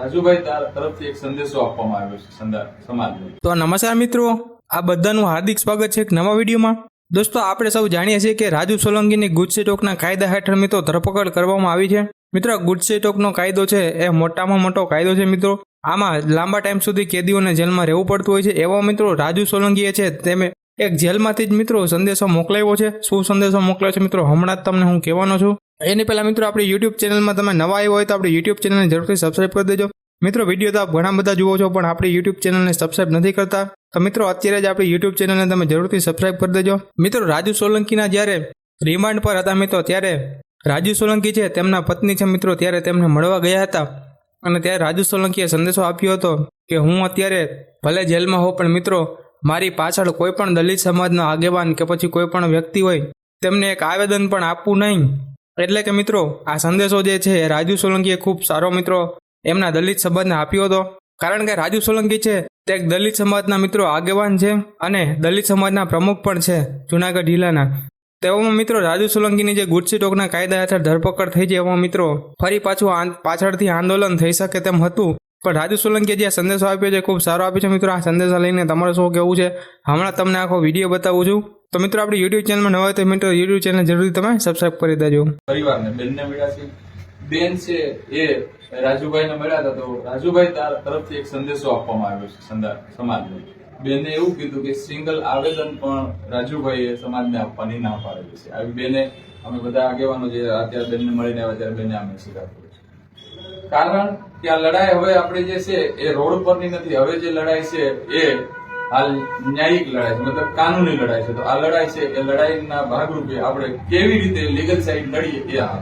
રાજુભાઈ, તાર- તરફથી એક સંદેશો આપવામાં આવ્યો છે સમાજને. તો નમસ્કાર મિત્રો, આ બધાનું હાર્દિક સ્વાગત છે એક નવા વિડીયોમાં. દોસ્તો, આપણે સૌ જાણીએ છીએ કે રાજુ સોલંકીની ગુજસેટોકના કાયદા હેઠળ મિત્રો ધરપકડ કરવામાં આવી છે. મિત્રો ગુજસેટોકનો કાયદો છે, એ મોટામાં મોટો કાયદો છે મિત્રો. આમાં લાંબા ટાઈમ સુધી કેદીઓને જેલમાં રહેવું પડતું હોય છે. એવા મિત્રો, રાજુ સોલંકીએ છે, તેમે એક જેલમાંથી જ મિત્રો સંદેશો મોકલાવ્યો છે. શું સંદેશો મોકલ્યો છે મિત્રો? હમણાં જ તમને હું કહેવાનો છું. એની પહેલાં મિત્રો આપણી યુટ્યુબ ચેનલમાં તમે નવા આવ્યો હોય તો આપણી યુટ્યુબ ચેનલને જરૂરથી સબસ્ક્રાઈબ કરી દેજો. મિત્રો વીડિયો તો આપ ઘણા બધા જુઓ છો, પણ આપણી યુટ્યુબ ચેનલને સબસ્ક્રાઈબ નથી કરતા. તો મિત્રો, અત્યારે જ આપણી યુટ્યુબ ચેનલને તમે જરૂરથી સબસ્ક્રાઈબ કરી દેજો. મિત્રો, રાજુ સોલંકીના જ્યારે રિમાન્ડ પર હતા મિત્રો, ત્યારે રાજુ સોલંકી છે, તેમના પત્ની છે મિત્રો, ત્યારે તેમને મળવા ગયા હતા. અને ત્યારે રાજુ સોલંકીએ સંદેશો આપ્યો હતો કે, હું અત્યારે ભલે જેલમાં હોઉં, પણ મિત્રો, મારી પાછળ કોઈ પણ દલિત સમાજનો આગેવાન કે પછી કોઈ પણ વ્યક્તિ હોય, તેમને એક આવેદન પણ આપવું નહીં. એટલે કે મિત્રો, આ સંદેશો જે છે રાજુ સોલંકીએ ખૂબ સારો મિત્રો એમના દલિત સમાજને આપ્યો હતો. કારણ કે રાજુ સોલંકી છે, તે એક દલિત સમાજના મિત્રો આગેવાન છે અને દલિત સમાજના પ્રમુખ પણ છે જુનાગઢ જિલ્લાના. તેઓમાં મિત્રો, રાજુ સોલંકીની જે ગુડસી ટોકના કાયદા હેઠળ ધરપકડ થઈ જાય એમાં મિત્રો, ફરી પાછું પાછળથી આંદોલન થઈ શકે તેમ હતું. પણ રાજુ સોલંકીએ જે સંદેશો આપ્યો છે ખૂબ સારો આપ્યો છે. મિત્રો, આ સંદેશા લઈને તમારે શું કહેવું છે? હમણાં તમને આખો વીડિયો બતાવું છું. તો મિત્રો, આપણી યુટ્યુબ ચેનલમાં નવા તો મિત્રો યુટ્યુબ ચેનલ જરૂરથી તમે સબસ્ક્રાઈબ કરી દેજો. પરિવારને, બેનને મળ્યા છે. બેન છે એ રાજુભાઈને મળ્યા હતા તો રાજુભાઈ તાર- તરફથી એક સંદેશો આપવામાં આવ્યો છે સમાજને. બેને એવું કીધું કે સિંગલ આવેદન પણ રાજુભાઈએ સમાજને આપવાની ના પાડેલી છે. આવી બેને અમે બધા આગેવાનો જે અત્યારે બેનને મળીને આવ્યા, ત્યારે બેને અમે છે કારણ કે આ લડાઈ હવે આપણે જે છે એ રોડ પરની નથી. હવે જે લડાઈ છે એ હાલ ન્યાયિક લડાઈ છે, મતલબ કાનૂની લડાઈ છે. તો આ લડાઈ છે એ લડાઈના ભાગરૂપે આપણે કેવી રીતે લીગલ સાઈડ લડીએ એ આ